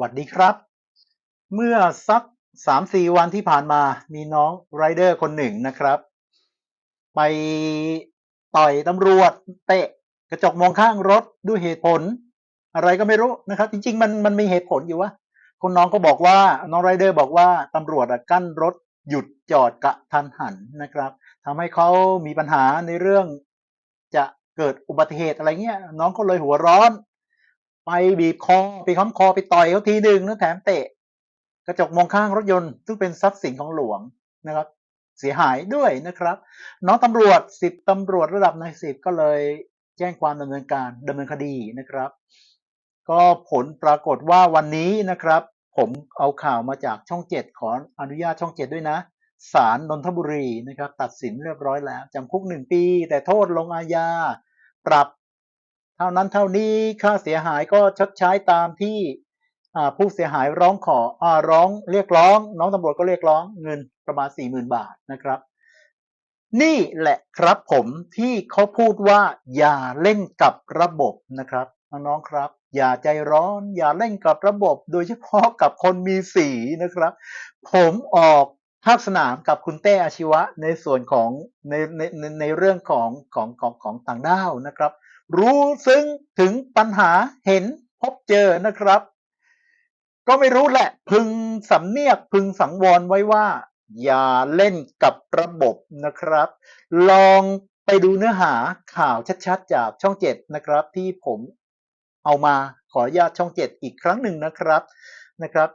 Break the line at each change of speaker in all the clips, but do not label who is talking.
วัสดีครับ เมื่อสักสามสี่วันที่ผ่านมามีน้องไรเดอร์คนหนึ่งนะครับ ไปต่อยตำรวจเตะกระจกมองข้างรถด้วยเหตุผล อะไรก็ไม่รู้นะครับ จริง ๆ มันมันมีเหตุผลอยู่วะคนน้องก็บอกว่าน้องไรเดอร์บอกว่าตำรวจกั้นรถหยุดจอดกะทันหันนะครับทำให้เขามีปัญหาในเรื่องจะเกิดอุบัติเหตุอะไรเงี้ยน้องก็เลยหัวร้อน ไปบีบคอไปค้ำคอไปต่อยเขาทีหนึ่งแล้วแถมเตะ กระจกมองข้างรถยนต์ ซึ่งเป็นทรัพย์สินของหลวงนะครับ เสียหายด้วยนะครับ น้องตำรวจสิบตำรวจระดับนายสิบก็เลยแจ้งความดำเนินการดำเนินคดีนะครับ ก็ผลปรากฏว่าวันนี้นะครับ ผมเอาข่าวมาจากช่องเจ็ดขออนุญาตช่องเจ็ดด้วยนะศาลนนทบุรีนะครับ ตัดสินเรียบร้อยแล้วจำคุกหนึ่งปี แต่โทษลงอาญา ปรับ ท่านั้นเท่านี้ค่าเสียหายก็ชดใช้ตามที่ผู้เสียหายร้องขออร้องเรียกร้อง น้องตำรวจก็เรียกร้องเงินประมาณสี่หมื่นบาทนะครับ นี่แหละครับผมที่เขาพูดว่าอย่าเล่นกับระบบนะครับน้องๆครับ อย่าใจร้อน อย่าเล่นกับระบบ โดยเฉพาะกับคนมีสีนะครับ ผมออกภาคสนามกับคุณเต้อาชีวะในส่วนของในในในในเรื่องของของของของต่างด้าวนะครับ รู้ซึ้งถึงปัญหาเห็นพบเจอนะครับ ก็ไม่รู้แหละ พึงสำเนียกพึงสังวรไว้ว่า อย่าเล่นกับระบบนะครับ ลองไปดูเนื้อหาข่าวชัดๆ จากช่องเจ็ดนะครับ ที่ผมเอามาขออนุญาตช่องเจ็ดอีกครั้งหนึ่งนะครับนะครับ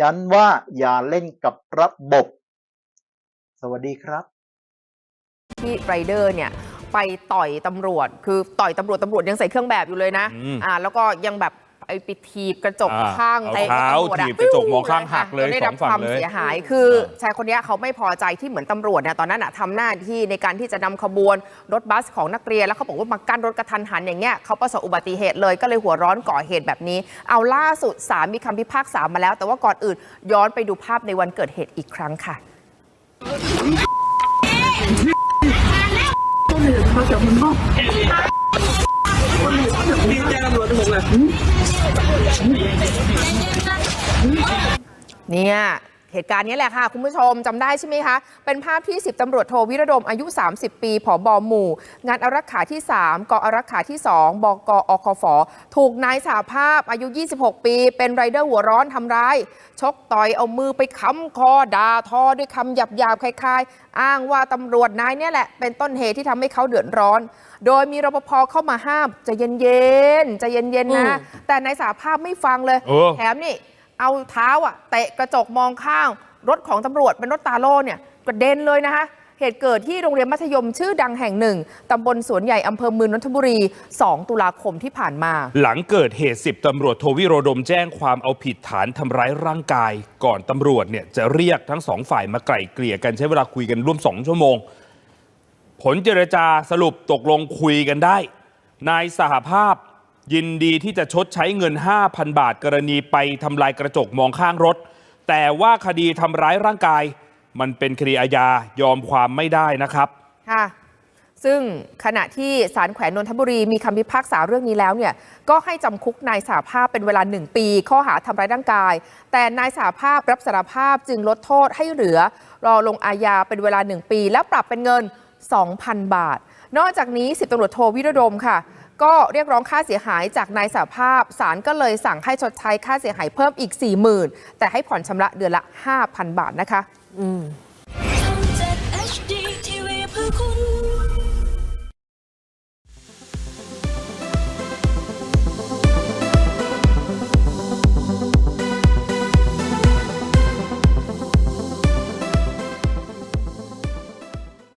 ยันว่าอย่าเล่นกับระบบ สวัสดีครับ
ที่ไรเดอร์เนี่ย ไปต่อยตำรวจ คือต่อยตำรวจตำรวจยังใส่เครื่องแบบอยู่เลยนะ
อืม
อ่าแล้วก็ยังแบบไอ้ไปถีบกระจก
อ่า
ข้าง
เอา
เตะ
เท้า
ตำรวจอ
ถีบกระจกมองข้างหักเลย
จนได้รับ
สองฝั่ง
ความ
เลย
เสียหาย คือ
เออ
ชายคนเนี้ยเขาไม่พอใจที่เหมือนตำรวจเนี่ยตอนนั้นอะทำหน้าที่ในการที่จะนำขบวนรถบัสของนักเรียนแล้วเขาบอกว่ามากั้นรถกระทันหันอย่างเงี้ยเขาประสบอุบัติเหตุเลยก็เลยหัวร้อนก่อเหตุแบบนี้ เอาล่าสุดศาลมีคำพิพากษามาแล้ว แต่ว่าก่อนอื่นย้อนไปดูภาพในวันเกิดเหตุอีกครั้งค่ะ เนี่ย เหตุการณ์นี้แหละค่ะคุณผู้ชมจำได้ใช่ไหมคะ เป็นภาพที่ 10ตำรวจโทวิรดมอายุ 30 ปีผอบอหมู่ งานอารักขาที่ 3กอารักขาที่ 2บกอคฟถูกนายสาภาพอายุ 26 ปี เป็นไรเดอร์หัวร้อนทำร้าย ชกต่อยเอามือไปค้ำคอด่าทอด้วยคำหยาบหยาบๆคล้ายๆ อ้างว่าตำรวจนายเนี่ยแหละ เป็นต้นเหตุที่ทำให้เขาเดือดร้อน โดยมีรปภเข้ามาห้ามใจะเย็นๆใจะเย็นๆนะ แต่นายสาภาพไม่ฟังเลย
เออ
แถมนี่ เอาเท้าอะเตะกระจกมองข้างรถของตำรวจเป็นรถตาโล่เนี่ยกระเด็นเลยนะคะเหตุเกิดที่โรงเรียนมัธยมชื่อดังแห่งหนึ่ง ตำบลสวนใหญ่ อำเภอเมืองนนทบุรี 2 ตุลาคมที่ผ่านมา
หลังเกิดเหตุสิบตำรวจโทวิโรดมแจ้งความเอาผิดฐานทำร้ายร่างกาย ก่อนตำรวจเนี่ยจะเรียกทั้งสองฝ่ายมาไกล่เกลี่ยกันใช้เวลาคุยกันร่วมสองชั่วโมง ผลเจรจาสรุปตกลงคุยกันได้ นายสหภาพ ยินดีที่จะชดใช้เงิน 5,000 บาทกรณีไปทำลายกระจกมองข้างรถ แต่ว่าคดีทำร้ายร่างกาย มันเป็นคดีอาญายอมความไม่ได้นะครับ
ค่ะ ซึ่งขณะที่ศาลแขวงนนทบุรีมีคำพิพากษาเรื่องนี้แล้วเนี่ย ก็ให้จำคุกนายสาภาพเป็นเวลาหนึ่งปี ข้อหาทำร้ายร่างกาย แต่นายสาภาพรับสารภาพจึงลดโทษให้เหลือ รอลงอาญาเป็นเวลาหนึ่งปี แล้วปรับเป็นเงิน 2,000 บาท นอกจากนี้10ตำรวจโทวิรดมค่ะ ก็เรียกร้องค่าเสียหายจากนายสาภาพศาลก็เลยสั่งให้ชดใช้ค่าเสียหายเพิ่มอีก 40,000 แต่ให้ผ่อนชำระเดือนละ 5,000 บาทนะคะ
อืม